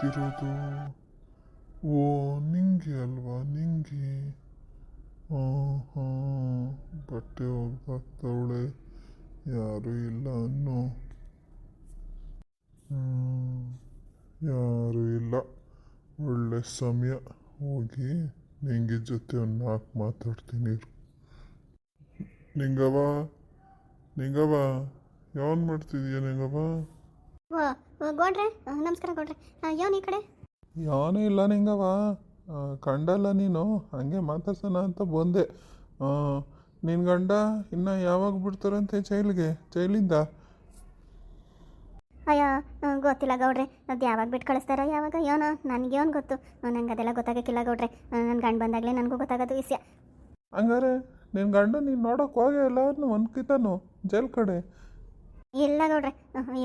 ಬರ್ತಿರೋದು ಓ, ನಿಂಗೆ ಅಲ್ವಾ, ನಿಂಗೆ? ಹಾಂ ಹಾಂ ಬಟ್ಟೆ ಒಗ್ದಾಕ್ತವಳೆ. ಯಾರೂ ಇಲ್ಲ ಅನ್ನೋ. ಯಾರು ಇಲ್ಲ. ಒಳ್ಳೆ ಸಮಯ. ಹೋಗಿ ನಿಂಗೆ ಜೊತೆ ಒಂದು ನಾಲ್ಕು ಮಾತಾಡ್ತೀನಿ. ನಿಂಗವ ನಿಂಗವ ಯಾವನ್ ಮಾಡ್ತಿದೀಯ ನಿಂಗವ ಗೌಡ್ರೆ ನಮಸ್ಕಾರ ಗೌಡ್ರೆ. ಯಾವ ಈ ಕಡೆ? ಯಾವನೂ ಇಲ್ಲ ನಿಂಗವ ಕಂಡಲ್ಲ ನೀನು. ಹಂಗೆ ಮಾತಾಡ್ಸೋಣ ಅಂತ ಬಂದೆ. ನಿನ್ನ ಗಂಡ ಇನ್ನು ಯಾವಾಗ ಬಿಡ್ತಾರಂತೆ ಜೈಲಿಗೆ? ಜೈಲಿಂದ? ಅಯ್ಯೋ ಗೊತ್ತಿಲ್ಲ ಗೌಡ್ರೆ. ಅದು ಯಾವಾಗ ಬಿಟ್ಟು ಕಳಿಸ್ತಾರೋ ಯಾವಾಗ? ಏನೋ ನನಗೆ ಏನು ಗೊತ್ತು? ನಂಗೆ ಅದೆಲ್ಲ ಗೊತ್ತಾಗಕ್ಕಿಲ್ಲ ಗೌಡ್ರೆ. ನನ್ನ ಗಂಡ ಬಂದಾಗಲೇ ನನಗೂ ಗೊತ್ತಾಗೋದು ವಿಷಯ. ಹಂಗಾರೆ ನಿನ್ನ ಗಂಡ ನೀನು ನೋಡೋಕೆ ಹೋಗೇ ಇಲ್ಲ. ಒಂದ್ಕಿತನು. ಜೈಲ್ ಕಡೆ. ಇಲ್ಲ ಗೌಡ್ರೆ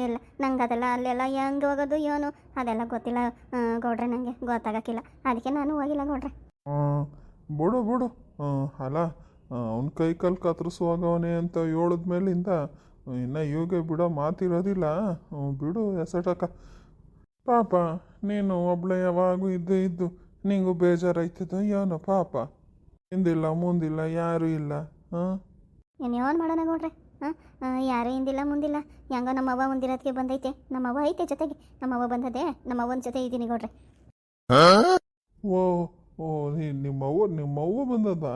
ಇಲ್ಲ. ನಂಗೆ ಅದೆಲ್ಲ ಅಲ್ಲೆಲ್ಲ ಹೆಂಗೆ ಹೋಗೋದು ಏನು? ಅದೆಲ್ಲ ಗೊತ್ತಿಲ್ಲ. ಗೌಡ್ರೆ ನನಗೆ ಗೊತ್ತಾಗಕ್ಕಿಲ್ಲ. ಅದಕ್ಕೆ ನಾನು ಹೋಗಿಲ್ಲ ಗೌಡ್ರೆ. ಬಿಡು ಬಿಡು. ಅಲ್ಲ ಅವ್ನ ಕೈ ಕಾಲು ಕತ್ತರಿಸುವಾಗವನೇ ಅಂತ ಹೇಳಿದ ಮೇಲಿಂದ ಇನ್ನು ಇವಾಗ ಬಿಡೋ ಮಾತಿರೋದಿಲ್ಲ. ಬಿಡು ಎಸಟಕ ಪಾಪ ನೀನು ಒಬ್ಳೆ ಯಾವಾಗೂ ಇದ್ದು ಇದ್ದು ನಿಂಗೂ ಬೇಜಾರಾಯ್ತದ ಏನೋ ಪಾಪ? ಹಿಂದಿಲ್ಲ ಮುಂದಿಲ್ಲ ಯಾರೂ ಇಲ್ಲ ಹಾಂ ಏನು ಮಾಡೋಣ ಗೌಡ್ರೆ? ಹಾಂ ಯಾರೂ ಹಿಂದಿಲ್ಲ ಮುಂದಿಲ್ಲ. ಹೆಂಗ ನಮ್ಮವ್ವ ಮುಂದಿರೋದಕ್ಕೆ ಬಂದೈತೆ. ನಮ್ಮವ್ವ ಐತೆ ಜೊತೆಗೆ. ನಮ್ಮವ್ವ ಬಂದದೆ ನಮ್ಮವ್ವನ ಜೊತೆ ಇದ್ದೀನಿ ಗೌಡ್ರೆ. ಓ ಓ ನೀ ನಿಮ್ಮವ್ವ ನಿಮ್ಮವ್ವ ಬಂದದ?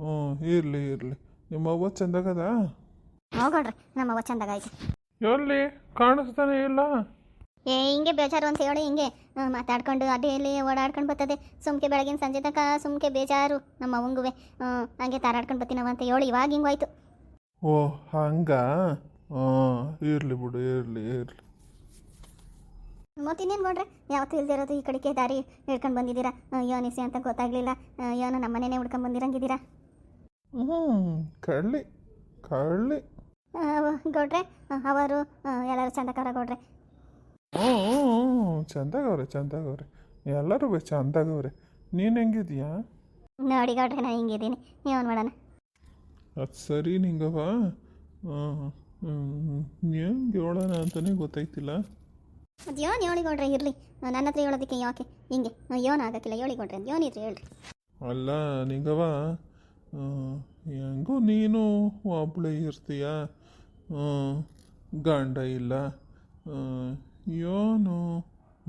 ಹ್ಞೂ ಇರಲಿ ಇರಲಿ. ನಿಮ್ಮವ್ವ ಚಂದಾಗದ? ಹ್ಞೂ ಗೌಡ್ರೆ ನಮ್ಮವ್ವ ಚಂದಾಗೈತೆ ಎಲ್ಲಿ? ಕಾಣಿಸ್ತಾನೆ ಇಲ್ಲ. ಏ ಹಿಂಗೆ ಬೇಜಾರು ಅಂತ ಹೇಳಿ ಹಿಂಗೆ. ಮಾತಾಡ್ಕೊಂಡು ಮಾತಾಡ್ಕೊಂಡು ಅಡ್ಡಿಯಲ್ಲಿ ಓಡಾಡ್ಕೊಂಡು ಬರ್ತದೆ. ಸುಮ್ಕೆ ಬೆಳಗಿನ ಸಂಜೆ ತನಕ ಸುಮ್ಕೆ ಬೇಜಾರು. ನಮ್ಮ ಅವಂಗುವೆ ಹಂಗೆ ತಾರಾಡ್ಕೊಂಡು ಬರ್ತೀನವ ಅಂತ ಹೇಳಿ. ಇವಾಗ ಹಿಂಗೋಯ್ತು ಓ ಹಂಗ? ಹಾಂ ಇರಲಿ ಬಿಡು ಇರಲಿ ಇರಲಿ. ಮತ್ತಿನ್ನೇನು ನೋಡ್ರೆ ಯಾವತ್ತೂ ಇಲ್ಲದೆ ಇರೋದು ಈ ಕಡೆಗೆ ದಾರಿ ಹಿಡ್ಕೊಂಡು ಬಂದಿದ್ದೀರಾ? ಯೋನಿಸಿ ಅಂತ ಗೊತ್ತಾಗ್ಲಿಲ್ಲ. ಯೋನು ನಮ್ಮನೇನೆ ಹುಡ್ಕೊಂಡು ಬಂದಿರಂಗಿದ್ದೀರಾ? ಹ್ಞೂ ಕಳ್ಳಿ ಕಳ್ಳಿ. ಗೌಡ್ರೆ ಅವರು ಎಲ್ಲರೂ ಚಂದಕರ ಗೌಡ್ರೆ. ಹ್ಞೂ ಚಂದಾಗವ್ರೆ ಚಂದಾಗವ್ರೆ ಎಲ್ಲರೂ ಚಂದಾಗವ್ರೆ ನೀನು ಹೆಂಗಿದ್ಯಾ? ನೋಡಿ ಗೌಡ್ರೆ ನಾನು ಹಿಂಗಿದ್ದೀನಿ. ಏನು ಮಾಡೋಣ? ಅದು ಸರಿ ನಿಂಗವ ಹೆಂಗೆ ಹೇಳೋಣ ಅಂತಲೇ ಗೊತ್ತಾಯ್ತಿಲ್ಲ. ಅದು ಯೋನ್ ಹೇಳಿ ಗೌಡ್ರೆ ಇರಲಿ ನನ್ನ ಹತ್ರ ಹೇಳೋದಕ್ಕೆ ಯಾಕೆ? ಹಿಂಗೆ. ಯೋನ್ ಆಗಕ್ಕಿಲ್ಲ ಹೇಳಿ ಅಂತ ಯೋನ್ ಇದ್ರಿ ಹೇಳ್ರಿ. ಅಲ್ಲ ನಿಂಗವ ಹೆಂಗೂ ನೀನು ಒಬ್ಳೆ ಇರ್ತೀಯ? ಗಂಡ ಇಲ್ಲ. ಯೋನು ಏನು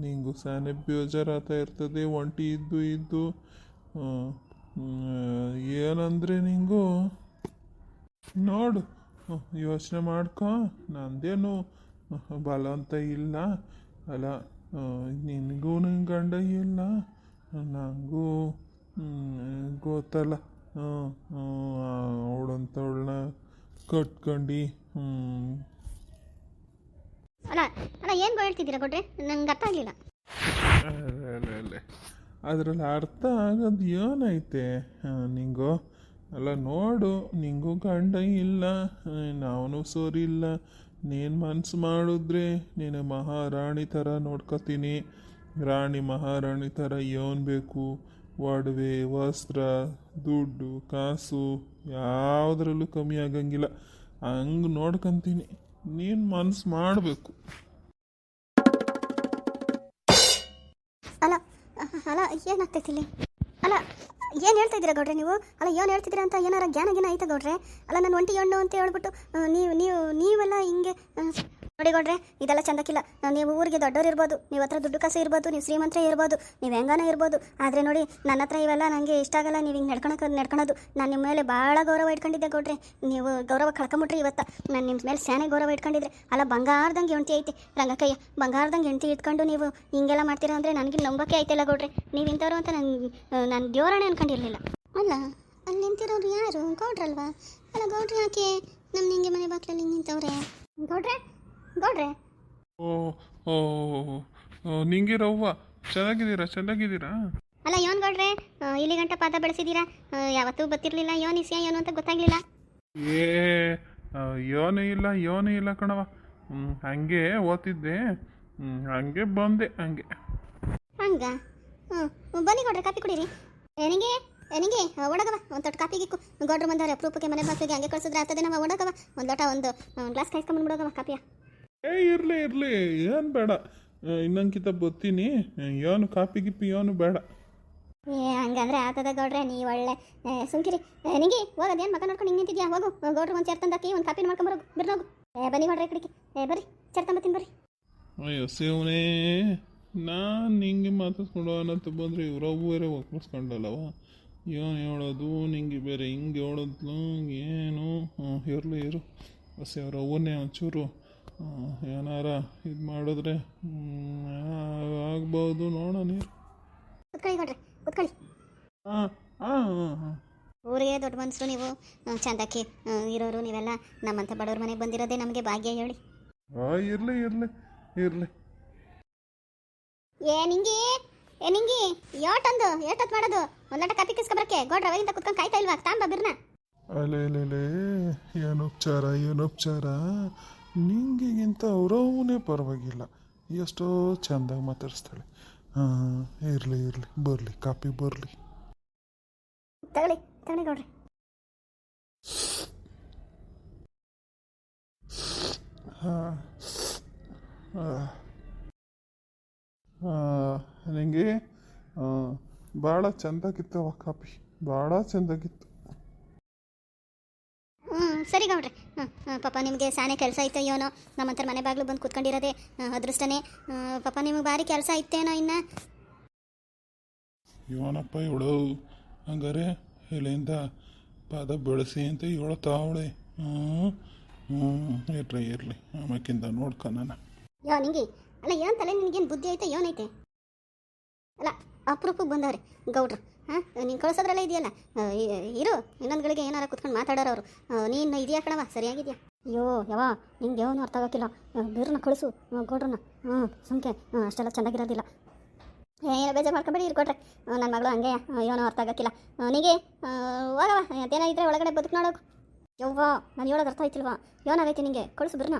ನಿಂಗು ಸಾನೆ ಬೇಜಾರಾತ ಇರ್ತದೆ ಒಂಟಿ ಇದ್ದು ಇದ್ದು. ಏನಂದರೆ ನಿಂಗೂ? ನೋಡು. ಯೋಚನೆ ಮಾಡ್ಕೊ. ನಂದೇನು ಬಲ ಅಂತ ಇಲ್ಲ. ಅಲ್ಲ ನಿನಗೂ ನಿನ್ನ ಗಂಡ ಇಲ್ಲ. ನನಗೂ ಗೊತ್ತಲ್ಲ. ಅವಳಂತವಳನ್ನ ಕಟ್ಕೊಂಡು. ಅಲ್ಲ ಅಲ್ಲ ಏನು ಹೇಳ್ತಿದ್ದೀರಾ ಕೊಟ್ರೆ ನಂಗೆ ಅರ್ಥ ಆಗಲಿಲ್ಲ. ಅದರಲ್ಲಿ ಅರ್ಥ ಆಗೋದು ಏನೈತೆ ನಿಂಗು? ಅಲ್ಲ ನೋಡು, ನಿಂಗೂ ಗಂಡ ಇಲ್ಲ ನಾವನು ಸರಿ ಇಲ್ಲ. ನೀನು ಮನ್ಸು ಮಾಡಿದ್ರೆ ನೀನು ಮಹಾರಾಣಿ ಥರ ನೋಡ್ಕೊತೀನಿ. ರಾಣಿ ಮಹಾರಾಣಿ ಥರ ಏನು ಬೇಕು? ಒಡವೆ, ವಸ್ತ್ರ, ದುಡ್ಡು, ಕಾಸು, ಯಾವುದ್ರಲ್ಲೂ ಕಮ್ಮಿ ಆಗಂಗಿಲ್ಲ. ಹಂಗೆ ನೋಡ್ಕೊತೀನಿ. ನೀನು ಮನ್ಸು ಮಾಡಬೇಕು. ಅಲ್ಲ ಅಲ್ಲ, ಏನಾಗ್ತೈತಿ ಇಲ್ಲಿ? ಅಲ್ಲ ಏನು ಹೇಳ್ತಾ ಇದ್ದೀರಾ ಗೌಡ್ರೆ ನೀವು? ಅಲ್ಲ, ಏನು ಹೇಳ್ತಿದ್ದೀರಾ ಅಂತ ಏನಾರ ಜ್ಞಾನ ಗಿನ ಐತೆ ಗೌಡ್ರೆ? ಅಲ್ಲ ನಾನು ಒಂಟಿ ಹೆಣ್ಣು ಅಂತ ಹೇಳ್ಬಿಟ್ಟು ನೀವು ನೀವು, ನೀವೆಲ್ಲ ಹಿಂಗೆ ನೋಡಿ ಗೌಡ್ರೆ ಇದೆಲ್ಲ ಚಂದಕ್ಕಿಲ್ಲ. ನಾನು ನೀವು ಊರಿಗೆ ದೊಡ್ಡವ್ರು ಇರ್ಬೋದು ನೀವು ಹತ್ರ ದುಡ್ಡು ಕಾಸು ಇರ್ಬೋದು ನೀವು ಶ್ರೀಮಂತರೇ ಇರ್ಬೋದು ನೀವು ಹೆಂಗಾನ ಇರ್ಬೋದು. ಆದರೆ ನೋಡಿ ನನ್ನ ಹತ್ರ ಇವೆಲ್ಲ ನನಗೆ ಇಷ್ಟ ಆಗಲ್ಲ ನೀವು ಹಿಂಗೆ ನಡ್ಕೊಳಕ್ಕೆ ನಡ್ಕೊಳೋದು. ನಾನು ನಿಮ್ಮ ಮೇಲೆ ಭಾಳ ಗೌರವ ಇಟ್ಕೊಂಡಿದ್ದೆ ಗೌಡ್ರೆ. ನೀವು ಗೌರವ ಕಳ್ಕೊಂಬಿಟ್ರಿ ಇವತ್ತು. ನಾನು ನಿಮ್ಮ ಮೇಲೆ ಸ್ಯಾನೆ ಗೌರವ ಇಟ್ಕೊಂಡಿದ್ರೆ. ಅಲ್ಲ ಬಂಗಾರದಂಗೆ ಹೆಂಡ್ತಿ ಐತಿ. ರಂಗಕ್ಕಯ್ಯ ಬಂಗಾರದಂಗೆ ಹೆಂಡತಿ ಇಟ್ಕೊಂಡು ನೀವು ಹಿಂಗೆಲ್ಲ ಮಾಡ್ತೀರಾ ಅಂದರೆ ನನಗೆ ನಂಬಕ್ಕೆ ಆಯ್ತಿಲ್ಲ ಗೌಡ್ರೆ. ನೀವು ಇಂಥವ್ರು ಅಂತ ನಂಗೆ ನಾನು ದೇವರಣೆ ಅನ್ಕೊಂಡಿರಲಿಲ್ಲ. ಅಲ್ಲ ಅಲ್ಲಿ ನಿಂತಿರೋರು ಯಾರು? ಗೌಡ್ರಲ್ವಾ? ಅಲ್ಲ ಗೌಡ್ರಿ ಯಾಕೆ? ನಮ್ಮ ನಿಂಗೆ ಮನೆ ಬಾಕ್ಲಲ್ಲಿ ನಿಂತವ್ರೆ. ಗೌಡ್ರೆ ಗೌಡ್ರೆ ಓ ಓ ಚೆನ್ನಾಗಿದ್ದೀರಾ ಚೆನ್ನಾಗಿದ್ದೀರಾ? ಅಲ್ಲ ಯೋನ್ ಗೌಡ್ರೆ ಇಲ್ಲಿ ಗಂಟ ಪಾದ ಬೆಳೆಸಿದ್ದೀರಾ ಯಾವತ್ತೂ ಗೊತ್ತಿರಲಿಲ್ಲ ಯೋನ್ ಇಸ್ಯಾ ಏನು ಅಂತ ಗೊತ್ತಾಗ್ಲಿಲ್ಲ. ಏ ಯೋನೇ ಇಲ್ಲ ಯೋನೇ ಇಲ್ಲ ಕಣವ ಹ್ಮ್, ಹಂಗೆ ಓದ್ತಿದ್ದೆ. ಹ್ಮ್, ಹಂಗೆ ಬಂದೆ ಹಂಗೆ. ಹಂಗ? ಹ್ಞೂ ಬನ್ನಿ ಗೌಡ್ರೆ ಕಾಫಿ ಕುಡೀರಿ. ಏನಿಗೆ ಏನಿಗೆ ಒಡಗವ ಒಂದು ತೊಟ್ಟು ಕಾಪಿ ಗಿಕ್ಕು ಗೌಡ್ರು ಬಂದವ್ರೆ ಅಪ್ರೂಪಕ್ಕೆ ಮನೆ ಬಾಸಿಗೆ ಹಂಗೆ ಕಳ್ಸಿದ್ರೆ ಆಗ್ತದೆ ನಾವು ಒಡಗವ ಒಂದು ಲೋಟ ಒಂದು ಗ್ಲಾಸ್ ಕಾಯ್ಸ್ಕೊಂಬಂದ್ಬಿಡೋಗವ ಕಾಪಿಯ ಏ ಇರಲಿ ಇರಲಿ ಏನು ಬೇಡ. ಇನ್ನೊಂದ್ಕಿತ ಬರ್ತೀನಿ. ಏನು ಕಾಪಿ ಗಿಪಿ ಏನು ಬೇಡ. ಏ ಹಂಗಂದ್ರೆ ಆತದ ಗೌಡ್ರೆ ನೀ ಒಳ್ಳೆ ಸುಂಕಿರಿ ಸುಮ್ಕಿರಿ. ಏ, ನಿಂಗಿ ಹೋಗೋದೇನು ಮಗ ನೋಡ್ಕೊಂಡು ಹಿಂಗೆ ನಿಂತಿದ್ಯಾ? ಹೋಗು ಗೌಡ್ರು ಒಂದು ಚೇರ್ ತಂದಾಕಿ ಒಂದು ಕಾಪಿನ ಮಾಡ್ಕೊಂಬರೋಗು ಬಿರ್ನೋಗು ಏ ಬನ್ನಿ ಗೌಡ್ರೆ ಈ ಕಡೆಗೆ. ಏ ಬರ್ರಿ ಚೇರ್ ತಿನ್ ಬರ್ರಿ. ಅಯ್ಯೋ ಶಿವನೇ ನಾನು ನಿಂಗೆ ಮಾತಾಡ್ಸ್ಕೊಂಡು ಅನ್ನಂತ ಬಂದರೆ ಇವ್ರವ್ವ ಬೇರೆ ಒಪ್ಪಿಸ್ಕೊಂಡಲ್ಲವ? ಏನು ಹೇಳೋದು? ನಿಂಗೆ ಬೇರೆ ಹಿಂಗೆ ಹೇಳೋದ್ಲು? ಏನು? ಹ್ಞೂ ಇರಲಿ ಇರು. ಬಸ್ ಅವ್ರವ್ವನ್ನೇ ಒಂಚೂರು ಏನಾರ ಇದು ಮಾಡಿದ್ರೆ ಆಗ್ಬೋದು ನೋಡೋಣ ನೀರು ಕುತ್ಕೊಳ್ಳಿ ಗೌಡ್ರೆ ಕುತ್ಕೊಳ್ಳಿ. ಹಾಂ ಹಾಂ ಹಾಂ ಹಾಂ ಊರಿಗೆ ದೊಡ್ಡ ಮನಸ್ಸು ನೀವು. ಚಂದಕ್ಕೆ ಇರೋರು ನೀವೆಲ್ಲ. ನಮ್ಮಂಥ ಬಡವ್ರ ಮನೆಗೆ ಬಂದಿರೋದೇ ನಮಗೆ ಭಾಗ್ಯ ಹೇಳಿ. ಹಾಂ ಇರ್ಲಿ ಇರ್ಲಿ ಇರಲಿ. ಏ ನಿಂಗಿ ಏ ನಿಂಗಿ ಯೋಟಂದು ಏಟತ್ ಮಾಡೋದು. ಲಟ ಕಾಪಿ ಕಿಸ್ಕೊಬರಕ್ಕೆ. ಗೋಡ್ರ ಅವಾಗಿಂದ ಕುತ್ಕೊಂಡು ಕಾಯ್ತಾ ಇಲ್ವಾ? ತಾಂಬ ಬಿರ್ನ. ಅಲೇ ಲೇ ಏನೋಪಚಾರ ಏನೋಪಚಾರ ನಿಂಗಿಗಿಂತ ಅವರವನೇ ಪರವಾಗಿಲ್ಲ. ಎಷ್ಟೋ ಚೆಂದಾಗಿ ಮಾತಾಡಿಸ್ತಾಳೆ. ಹಾಂ ಇರಲಿ ಇರಲಿ ಬರಲಿ ಕಾಪಿ ಬರಲಿ. ತಗೊಳ್ಳಿ ತಗೊಳ್ಳಿ ಗೌಡ್ರೆ. ಹಾಂ ನಿಂಗೆ ಭಾಳ ಚೆಂದಾಗಿತ್ತವ ಕಾಪಿ. ಭಾಳ ಚೆಂದಾಗಿತ್ತು. ಸರಿ ಗೌಡ್ರೆ. ಹ್ಞೂ ಪಾಪ ನಿಮಗೆ ಸಾನೆ ಕೆಲಸ ಐತೆ ಏನೋ ನಮ್ಮಂತರ ಮನೆ ಬಾಗಿಲು ಬಂದು ಕುತ್ಕೊಂಡಿರೋದೇ ಅದೃಷ್ಟನೇ. ಪಾಪ ನಿಮಗೆ ಭಾರಿ ಕೆಲಸ ಐತೇನೋ ಇನ್ನು? ಇವನಪ್ಪ ಇವಳು ಹಂಗಾರೆ ಎಲೆಯಿಂದ ಪಾದ ಬೆಳೆಸಿ ಅಂತ ಹೇಳ್ತಾವಳೆ ಹ್ಞೂ ಹ್ಞೂ ಇರ್ಲಿ ಇರಲಿ. ಆಮೇಕಿಂದ ನೋಡ್ಕೊನ ಯೋ ನಿಂಗೆ. ಅಲ್ಲ ಏನು ತಲೆ ನಿನಗೇನು ಬುದ್ಧಿ ಐತೆ ಏನೈತೆ ಅಲ್ಲ ಅಪರೂಪಕ್ಕೆ ಬಂದವ್ರೆ. ಗೌಡ್ರು ಹಾಂ, ನೀನು ಕಳಿಸೋದ್ರಲ್ಲ ಇದೆಯಲ್ಲ? ಇರು, ಇನ್ನೊಂದು ಗಳಿಗೆ ಏನಾರ ಕುತ್ಕೊಂಡು ಮಾತಾಡೋರು ಅವರು. ನೀನು ಇದೆಯಾ ಕಣವ ಸರಿಯಾಗಿದೆಯಾ? ಅಯ್ಯೋ ಯಾವ ನಿಂಗೆ ಯಾವನು ಅರ್ಥ ಆಗೋಕ್ಕಿಲ್ಲ. ಬೇರನ್ನ ಕಳಿಸು ಕೊಡ್ರನ್ನ ಹ್ಞೂ ಸುಮ್ಕೆ ಅಷ್ಟೆಲ್ಲ ಚೆನ್ನಾಗಿರೋದಿಲ್ಲ ಏನೋ ಬೇಜಾರು ಮಾಡ್ಕೊಬೇಡಿ ಇರ್ಕೊಟ್ರೆ ನನ್ನ ಮಗಳು ಹಂಗೆ ಏನೋ ಅರ್ಥ ಆಗೋಕ್ಕಿಲ್ಲ. ನಿನಗೆ ಹೋಗವ ಅದೇನಾಗಿದ್ರೆ ಒಳಗಡೆ ಬದುಕು ನೋಡೋಕು. ಯವ್ವ, ನಾನು ಹೇಳೋದು ಅರ್ಥ ಆಯ್ತಿಲ್ವಾ? ಆಗೈತಿ ನಿಂಗೆ? ಕಳಿಸು ಬಿರ್ನ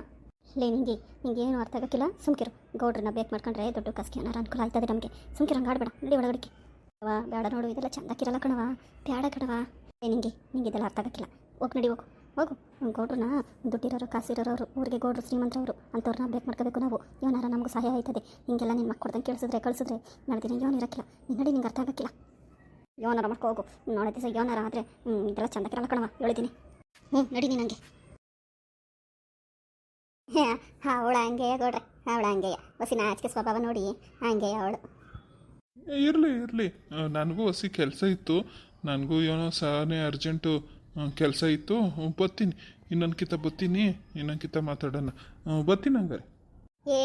ಲೇ, ನಿಂಗೆ ನಿಂಗೆ ಏನು ಅರ್ಥ ಆಗೋಕ್ಕಿಲ್ಲ. ಸುಮ್ಕಿರು. ಗೌಡ್ರನ್ನ ಬೇಕು ಮಾಡ್ಕೊಂಡ್ರೆ ದೊಡ್ಡ ಕಸ್ಗೆ ಏನಾರು ಅನುಕೂಲ ಆಯ್ತದೆ ನಮಗೆ. ಸುಮ್ಕಿರಂಗೆ ಆಡಬೇಡ. ನಡಿ ಒಳಗಡಿಕೆ. ಬೇಡ ನೋಡು, ಇದೆಲ್ಲ ಚಂದಕ್ಕಿರಲ್ಲ ಕಣವ ಬೇಡ ಕಣವ ಏ, ನಿಂಗೆ ನಿಂಗೆ, ಇದೆಲ್ಲ ಅರ್ಥ ಆಗಕ್ಕಿಲ್ಲ. ಹೋಗಿ ನಡಿ, ಹೋಗು ಹೋಗು. ನಮ್ಮ ಗೌಡ್ರನ್ನ ದುಡ್ಡಿರೋರು, ಕಾಸಿರೋರು, ಊರಿಗೆ ಗೌಡ್ರು ಶ್ರೀಮಂತರವರು ಅಂಥವ್ರನ್ನ ಬೇಕು ಮಾಡ್ಕೋಬೇಕು ನಾವು. ಇವನಾರ ನಮಗೂ ಸಹಾಯ ಆಯ್ತದೆ. ಹಿಂಗೆಲ್ಲ ನಿನ್ನ ಮಕ್ಕಳು ಕೊಡ್ದಂಗೆ ಕೇಳಿಸಿದ್ರೆ, ಕಳಿಸಿದ್ರೆ ನಡೆದಿನ ಯೋನ್ ಇರೋಕ್ಕಿಲ್ಲ. ನೀನು ನಡಿ, ನಿಂಗೆ ಅರ್ಥ ಆಗಕ್ಕಿಲ್ಲ. ಯೋನಾರ ಮಾಡ್ಕೊ ಹೋಗು. ನೋಡೋ ದಿವಸ ಯೋನಾರ ಆದರೆ ಇದೆಲ್ಲ ಚಂದಕ್ಕಿರಲ್ಲ ಕಣವ ಹೇಳಿದ್ದೀನಿ ಹ್ಞೂ ನಡಿ ನೀನು ಹಾಂ ಅವಳ ಹಂಗೆಯ ಗೌಡ್ರೆ, ಅವಳ ಹಂಗೆಯ. ಹೊಸಿನ ಆಚಿಕೆ ಸ್ವಭಾವ ನೋಡಿ, ಹಂಗೆಯ ಅವಳು. ಇರಲಿ ಇರಲಿ. ನನಗೂ ಹಸಿ ಕೆಲಸ ಇತ್ತು. ನನಗೂ ಏನೋ ಸಾನೇ ಅರ್ಜೆಂಟು ಕೆಲಸ ಇತ್ತು. ಬತ್ತೀನಿ ಬರ್ತೀನಿ. ಇನ್ನೊಂದ್ಕಿತ ಬರ್ತೀನಿ. ಇನ್ನೊಂದ್ಕಿತ ಮಾತಾಡೋಣ. ಬತ್ತೀನಿ ಬರ್ತೀನಿ ಹಂಗಾರೆ. ಏ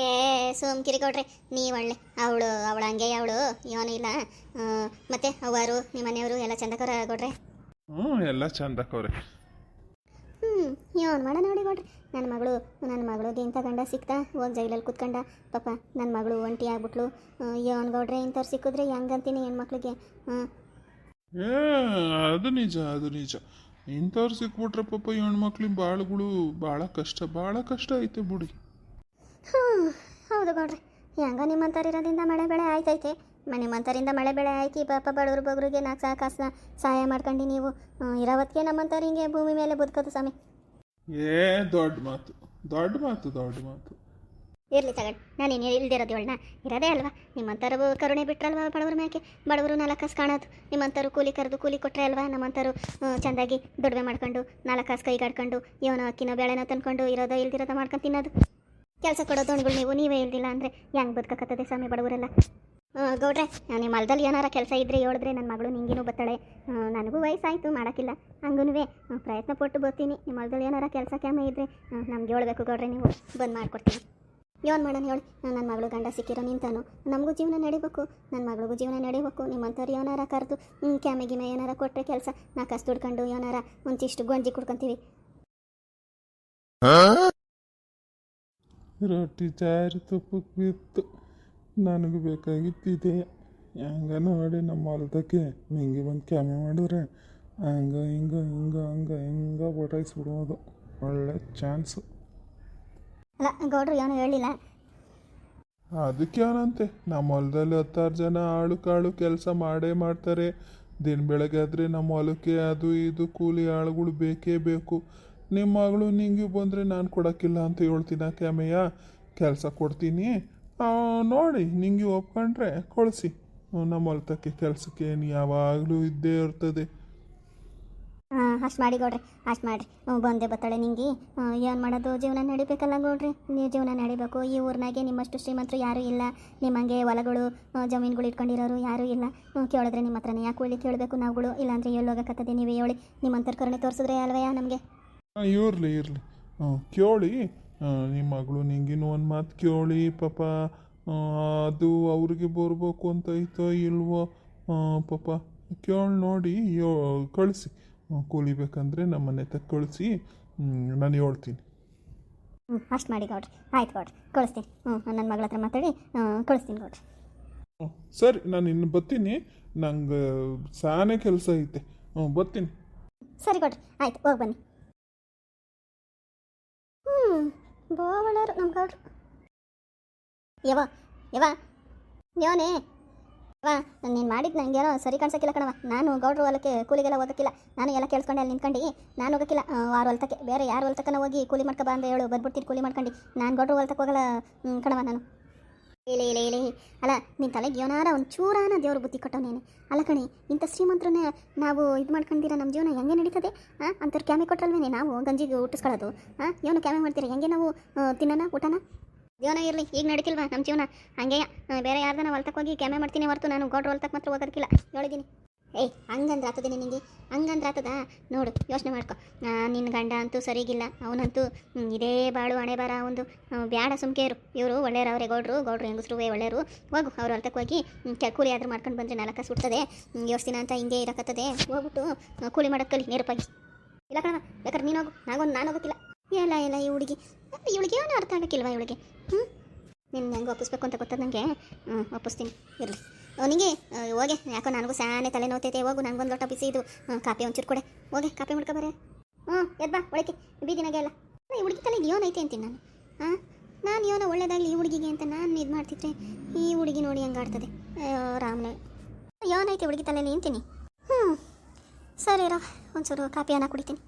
ಸೋಮ್ಕಿರಿ ಗೌಡ್ರೆ ನೀ ಒಳ್ಳೆ ಅವಳು ಅವಳು ಹಂಗೆ ಅವಳು. ಇವನು ಇಲ್ಲ. ಮತ್ತೆ ಅವರು ನಿಮ್ಮ ಮನೆಯವರು ಎಲ್ಲ ಚಂದಕರ ಕೊಡ್ರಿ ಹ್ಞೂ ಎಲ್ಲ ಚಂದಕ್ಕವ್ರೆ ಏನು ಮಾಡ ನೋಡಿ ಗೌಡ್ರೆ. ನನ್ನ ಮಗಳು ನನ್ನ ಮಗಳಿಗೆ ಇಂಥ ಗಂಡ ಸಿಕ್ತಾ? ಹೋಗಿ ಜೈಲಲ್ಲಿ ಕುತ್ಕೊಂಡ. ಪಾಪ ನನ್ನ ಮಗಳು ಒಂಟಿ ಆಗ್ಬಿಟ್ಲು. ಏನು ಗೌಡ್ರೆ ಇಂಥವ್ರು ಸಿಕ್ಕಿದ್ರೆ ಹೆಂಗಂತೀನಿ ಹೆಣ್ಮಕ್ಳಿಗೆ? ಹಾಂ ಏ ಅದು ನಿಜ ಅದು ನಿಜ. ಇಂಥವ್ರು ಸಿಕ್ಬಿಟ್ರೆ ಪಾಪ ಹೆಣ್ಮಕ್ಳಿಗೆ ಬಾಳುಗಳು ಭಾಳ ಕಷ್ಟ ಭಾಳ ಕಷ್ಟ ಐತೆ ಬಿಡಿ. ಹೌದು ಗೌಡ್ರಿ. ಹೆಂಗ ನಿಮ್ಮಂಥವ್ರು ಇರೋದ್ರಿಂದ ಮಳೆ ಬೆಳೆ ಆಯ್ತೈತೆ. ಮನೆ ಮಂತರಿಂದ ಮಳೆ ಬೆಳೆ ಆಯ್ತು. ಪಾಪ ಬಡವ್ರ ಬಗ್ರಿಗೆ ನಾಲ್ಕು ಸಹ ಸಹಾಯ ಮಾಡ್ಕೊಂಡು ನೀವು. ಇರವತ್ತಿಗೆ ನಮ್ಮಂತರಿಂಗೆ ನಮ್ಮಂಥವ್ರು ಹಿಂಗೆ ಭೂಮಿ ಮೇಲೆ ಬದುಕೋದು ಸ್ವಾಮಿ. ಏ, ದೊಡ್ಡ ಮಾತು. ದೊಡ್ಡ ಮಾತು ದೊಡ್ಡ ಮಾತು. ಇರಲಿ ತಗೊಂಡು, ನಾನೇನು ಇಲ್ದಿರೋದು ಇವಳನ್ನ. ಇರೋದೇ ಅಲ್ವಾ? ನಿಮ್ಮಂಥವ್ರು ಕರುಣೆ ಬಿಟ್ರಲ್ವಾ ಬಡವ್ರ ಮ್ಯಾಕೆ? ಬಡವರು ನಾಲ್ಕು ಕಾಸು ಕಾಣೋದು. ನಿಮ್ಮಂಥವ್ರು ಕೂಲಿ ಕರೆದು ಕೂಲಿ ಕೊಟ್ಟರೆ ಅಲ್ವಾ? ನಮ್ಮಂಥವ್ರು ಚೆಂದಾಗಿ ದುಡಿಮೆ ಮಾಡ್ಕೊಂಡು ನಾಲ್ಕು ಕಾಸು ಕೈಗಾಡ್ಕೊಂಡು ಏನೋ ಅಕ್ಕಿನೋ ಬೆಳೆನೋ ತಂದ್ಕೊಂಡು ಇರೋದೋ ಇಲ್ದಿರೋದೋ ಮಾಡ್ಕೊಂಡು ತಿನ್ನೋದು. ಕೆಲಸ ಕೊಡೋ ದೋಣಿಗಳು ನೀವು, ನೀವೇ ಇಲ್ದಿಲ್ಲ ಅಂದರೆ ಹೆಂಗೆ ಬದುಕಕತ್ತದೆ ಸ್ವಾಮಿ ಬಡವರೆಲ್ಲ? ಗೌಡ್ರೆ ನಿಮ್ಮ ಹೊಲದಲ್ಲಿ ಏನಾರ ಕೆಲಸ ಇದ್ರೆ ಹೇಳಿದ್ರೆ ನನ್ನ ಮಗಳು ನಿಂಗೇನು ಬತ್ತಾಳೆ. ನನಗೂ ವಯಸ್ಸಾಯಿತು ಮಾಡೋಕ್ಕಿಲ್ಲ. ಹಂಗೂ ಪ್ರಯತ್ನ ಪಟ್ಟು ಬರ್ತೀನಿ. ನಿಮ್ಮ ಹೊಲದಲ್ಲಿ ಏನಾರ ಕೆಲಸ ಕ್ಯಾಮೆ ಇದ್ರೆ ನಮ್ಗೆ ಹೇಳ್ಬೇಕು ಗೌಡ್ರೆ ನೀವು ಬಂದು ಮಾಡ್ಕೊಡ್ತೀನಿ. ಏನು ಮಾಡೋಣ ಹೇಳಿ. ನನ್ನ ಮಗಳು ಗಂಡ ಸಿಕ್ಕಿರೋ ನಿಂತಾನು. ನಮಗೂ ಜೀವನ ನಡಿಬೇಕು. ನನ್ನ ಮಗಳಿಗೂ ಜೀವನ ನಡಿಬೇಕು. ನಿಮ್ಮಂಥವ್ರು ಏನಾರ ಕರೆದು ಕ್ಯಾಮೆ ಗಿಮೆ ಏನಾರ ಕೊಟ್ಟರೆ ಕೆಲಸ ನಾ ಕಷ್ಟ ದುಡ್ಕೊಂಡು ಏನಾರ ಒಂಚಿಷ್ಟು ಗೊಂಜಿ ಕುಡ್ಕೊಂತೀವಿ. ರೊಟ್ಟಿ ಚಾರಿ ತುಪ್ಪಕ್ಕೆ ಬಿತ್ತು ನನಗೂ ಬೇಕಾಗಿತ್ತಿದೆ ಹೆಂಗ ನೋಡಿ ನಮ್ಮ ಹೊಲದಕ್ಕೆ ನಿಂಗೆ ಬಂದು ಕ್ಯಾಮೆ ಮಾಡಿದ್ರೆ ಹಂಗ ಹಿಂಗ ಹಿಂಗ ಹಂಗ ಹಿಂಗ ಬಟಾಯಿಸ್ಬಿಡೋದು ಒಳ್ಳೆ ಚಾನ್ಸು. ಅಲ್ಲ ಗೌಡ್ರು ಏನು ಹೇಳಿಲ್ಲ? ಅದಕ್ಕೇನಂತೆ ನಮ್ಮ ಹೊಲದಲ್ಲಿ ಹತ್ತಾರು ಜನ ಆಳು ಕಾಳು ಕೆಲಸ ಮಾಡೇ ಮಾಡ್ತಾರೆ. ದಿನ ಬೆಳಗ್ಗೆ ಆದರೆ ನಮ್ಮ ಹೊಲಕ್ಕೆ ಅದು ಇದು ಕೂಲಿ ಆಳುಗಳು ಬೇಕೇ ಬೇಕು. ನಿಮ್ಮ ಮಗಳು ನಿಂಗೆ ಬಂದರೆ ನಾನು ಕೊಡೋಕ್ಕಿಲ್ಲ ಅಂತ ಹೇಳ್ತೀನ ಕ್ಯಾಮೆಯ. ಕೆಲಸ ಕೊಡ್ತೀನಿ. ನೋಡಿ ನಿಂಗೆ ಒಪ್ಕೊಂಡ್ರೆ ಕೊಳಿಸಿ ನಮ್ಮ ಹೊಲ್ತಕ್ಕೆ ಕೆಲಸಕ್ಕೆ ಏನು ಯಾವಾಗಲೂ ಇದ್ದೇ ಇರ್ತದೆ. ಹಾಂ ಅಷ್ಟು ಮಾಡಿ ಗೌಡ್ರಿ ಅಷ್ಟು ಮಾಡಿರಿ. ಹ್ಞೂ ಬಂದೆ ಬತ್ತಾಳೆ ನಿಂಗೆ. ಏನು ಮಾಡೋದು? ಜೀವನ ನಡಿಬೇಕಲ್ಲ ಗೌಡ್ರಿ. ನೀವು ಜೀವನ ನಡಿಬೇಕು. ಈ ಊರಿನಾಗೆ ನಿಮ್ಮಷ್ಟು ಶ್ರೀಮಂತರು ಯಾರೂ ಇಲ್ಲ. ನಿಮ್ಮಂಗೆ ಹೊಲಗಳು ಜಮೀನುಗಳು ಇಟ್ಕೊಂಡಿರೋರು ಯಾರೂ ಇಲ್ಲ. ಹ್ಞೂ ಕೇಳಿದ್ರೆ ನಿಮ್ಮ ಹತ್ರನೇ. ಯಾಕೆ ಉಳ್ಳಿ ಕೇಳಬೇಕು ನಾವುಗಳು? ಇಲ್ಲಾಂದ್ರೆ ಎಲ್ಲಿ ಹೋಗಕತ್ತದೆ ನೀವೇ ಹೇಳಿ. ನಿಮ್ಮ ಅಂತರ್ಕರಣೆ ತೋರಿಸಿದ್ರೆ ಅಲ್ವಯ್ಯ ನಮಗೆ? ಇರಲಿ ಇರಲಿ. ಕೇಳಿ. ನಿಮ್ಮ ಮಗಳು ನಿಂಗಿನೂ ಒಂದು ಮಾತು ಕೇಳಿ ಪಾಪ ಅದು ಅವ್ರಿಗೆ ಬರ್ಬೇಕು ಅಂತ ಐತೋ ಇಲ್ವೋ? ಪಾಪ ಕೇಳಿ ನೋಡಿ ಯೋ ಕಳಿಸಿ. ಕೂಲಿ ಬೇಕಂದರೆ ನಮ್ಮ ಮನೆ ತಕ್ಕ ಕಳಿಸಿ ನಾನು ಹೇಳ್ತೀನಿ. ಹ್ಞೂ ಅಷ್ಟು ಮಾಡಿ ಗೌಡ್ರಿ. ಆಯ್ತು ಗೌಡ್ರಿ ಕಳಿಸ್ತೀನಿ. ಹ್ಞೂ ನನ್ನ ಮಗಳ ಹತ್ರ ಮಾತಾಡಿ ಕಳಿಸ್ತೀನಿ ಗೌಡ್ರಿ. ಹ್ಞೂ ಸರಿ ನಾನು ಇನ್ನು ಬರ್ತೀನಿ. ನಂಗೆ ಸಾನೇ ಕೆಲಸ ಐತೆ. ಹ್ಞೂ ಬರ್ತೀನಿ. ಸರಿ ಕೊಡ್ರಿ ಆಯ್ತು ಹೋಗಿ ಬನ್ನಿ. ಹ್ಞೂ ಬೋವಳರು ನಮ್ಮ ಗೌಡ್ರು ಯವ ಯವ ಯೋನೇ ಯವ ನೀನು ಮಾಡಿದ್ದು ನನಗೇನೋ ಸರಿ ಕಾಣಿಸೋಕ್ಕಿಲ್ಲ ಕಣವ ನಾನು ಗೌಡ್ರು ಹೊಲಕ್ಕೆ ಕೂಲಿಗೆಲ್ಲ ಹೋಗೋಕ್ಕಿಲ್ಲ. ನಾನು ಎಲ್ಲ ಕೇಳಿಸ್ಕೊಂಡೆ, ಅಲ್ಲಿ ನಿಂತ್ಕೊಂಡು. ನಾನು ಹೋಗೋಕ್ಕಿಲ್ಲ. ವಾರ ಹೊಲ್ತಕ್ಕೆ. ಬೇರೆ ಯಾರು ಹೊಲ್ತಕ್ಕನ ಹೋಗಿ ಕೂಲಿ ಮಾಡ್ಕೊ ಬಾ ಅಂತ ಹೇಳು. ಬಂದ್ಬಿಡ್ತೀನಿ ಕೂಲಿ ಮಾಡ್ಕೊಂಡು. ನಾನು ಗೌಡ್ರು ಹೊಲ್ತಕ್ಕೆ ಹೋಗಲ್ಲ ಕಣವ ನಾನು. ಇಲ್ಲ ಇಲೇ ಇಲೇ ಅಲ್ಲ ನಿನ್ನ ತಲೆಗೆ ಏನಾರ ಒಂದು ಚೂರಾನ ದೇವ್ರ ಬುದ್ಧಿ ಕೊಟ್ಟವನೇನೆ ಅಲ್ಲ ಕಣಿ, ಇಂಥ ಶ್ರೀಮಂತ್ರನ ನಾವು ಇದು ಮಾಡ್ಕೊಂಡಿರ ನಮ್ಮ ಜೀವನ ಹೆಂಗೆ ನಡೀತದೆ? ಹಾಂ ಅಂಥವ್ರು ಕ್ಯಾಮೆ ಕೊಟ್ಟಲ್ವೇನೆ ನಾವು ಗಂಜಿಗೆ ಹುಟ್ಟಿಸ್ಕೊಳ್ಳೋದು ಹಾಂ ಏನು ಕ್ಯಾಮೆ ಮಾಡ್ತೀರಾ? ಹೆಂಗೆ ನಾವು ತಿನ್ನೋಣ, ಊಟನ? ಜೀವನ ಇರಲಿ, ಈಗ ನಡೀತಿಲ್ವಾ ನಮ್ಮ ಜೀವನ? ಹಾಗೆ ಬೇರೆ ಯಾರ್ದಾನ ಹೊಲ್ತಕ್ಕೆ ಹೋಗಿ ಕ್ಯಾಮೆ ಮಾಡ್ತೀನಿ ಹೊರತು ನಾನು ಗೌಡ್ರ ಹೊಲ್ತಕ್ಕೆ ಮಾತ್ರ ಹೋಗೋದಕ್ಕಿಲ್ಲ. ಹೇಳಿದ್ದೀನಿ ಏಯ್, ಹಂಗಂದ್ರೆ ಆಗ್ತದೆ ನಿನಗೆ ಹಂಗಂದ್ರೆ ಆಗ್ತದ ನೋಡು, ಯೋಚನೆ ಮಾಡ್ಕೊ. ನಿನ್ನ ಗಂಡ ಅಂತೂ ಸರಿಗಿಲ್ಲ. ಅವನಂತೂ ಇದೇ ಬಾಳು ಹಣೆ ಬರ ಒಂದು ಬ್ಯಾಡ ಸುಮ್ಕೇರು. ಇವರು ಒಳ್ಳೆಯವ್ರೆ ಗೌಡ್ರು ಗೌಡ್ರು ಹೆಂಗಸ್ರು ಒಳ್ಳೆಯರು ಹೋಗು, ಅವ್ರ ಅರ್ಥಕ್ಕೆ ಹೋಗಿ ಕೂಲಿ ಆದರೂ ಮಾಡ್ಕೊಂಡು ಬಂದರೆ ನಾಲ್ಕು ಸುಡ್ತದೆ. ದಿನ ಅಂತ ಹಿಂಗೆ ಇರಕತ್ತದೆ. ಹೋಗ್ಬಿಟ್ಟು ಕೂಲಿ ಮಾಡೋದು ಕಲಿ, ನೇರಪಾಗಿ. ಇಲ್ಲ ಕಣ ಯಾಕಂದ್ರೆ ನೀನು ಹೋಗು. ನಾಗೊಂದು, ನಾನು ಹೋಗೋಕ್ಕಿಲ್ಲ ಇಲ್ಲ ಇಲ್ಲ ಈ ಹುಡುಗಿ. ಇವಳಿಗೆ ಏನೋ ಅರ್ಥ ಆಗಕ್ಕಿಲ್ವಾ, ಇವಳಿಗೆ? ಹ್ಞೂ ನಿನ್ನ ಹೆಂಗೆ ಒಪ್ಪಿಸ್ಬೇಕು ಅಂತ ಗೊತ್ತದ ನನಗೆ ಹ್ಞೂ ಒಪ್ಪಿಸ್ತೀನಿ. ಇರಲಿ. ನಿಂಗೆ ಹೋಗೆ. ಯಾಕೋ ನನಗೂ ಸಾನೆ ತಲೆ ನೋತೈತೆ. ಹೋಗು ನನಗೊಂದು ಲೋಟ ಬಿಸಿ ಇದು ಕಾಪಿ ಒಂಚೂರು ಕೊಡೆ. ಹೋಗೆ ಕಾಪಿ ಮಾಡ್ಕೊಬಾರೆ ಹ್ಞೂ ಎದ್ಬಾ ಒಳಕ್ಕೆ. ಬೀದಿನಾಗೆ ಎಲ್ಲ. ಈ ಹುಡುಗಿ ತಲೆಗೆ ಯೋನೈತೆ ಅಂತೀನಿ ನಾನು. ಹಾಂ ನಾನು ಯೋನ ಒಳ್ಳೇದಾಗಲಿ, ಈ ಹುಡುಗಿಗೆ ಅಂತ ನಾನು ಇದು ಮಾಡ್ತಿದ್ರೆ ಈ ಹುಡುಗಿ ನೋಡಿ ಹಂಗೆ ಆಡ್ತದೆ. ಅಯ್ಯೋ ರಾಮನ. ಯೋನೈತೆ ಹುಡುಗಿ ತಲೆಯಲ್ಲಿ ಅಂತೀನಿ. ಹ್ಞೂ ಸರಿ ರಾ ಒಂಚೂರು ಕಾಪಿ ಅನ್ನ ಕುಡಿತೀನಿ.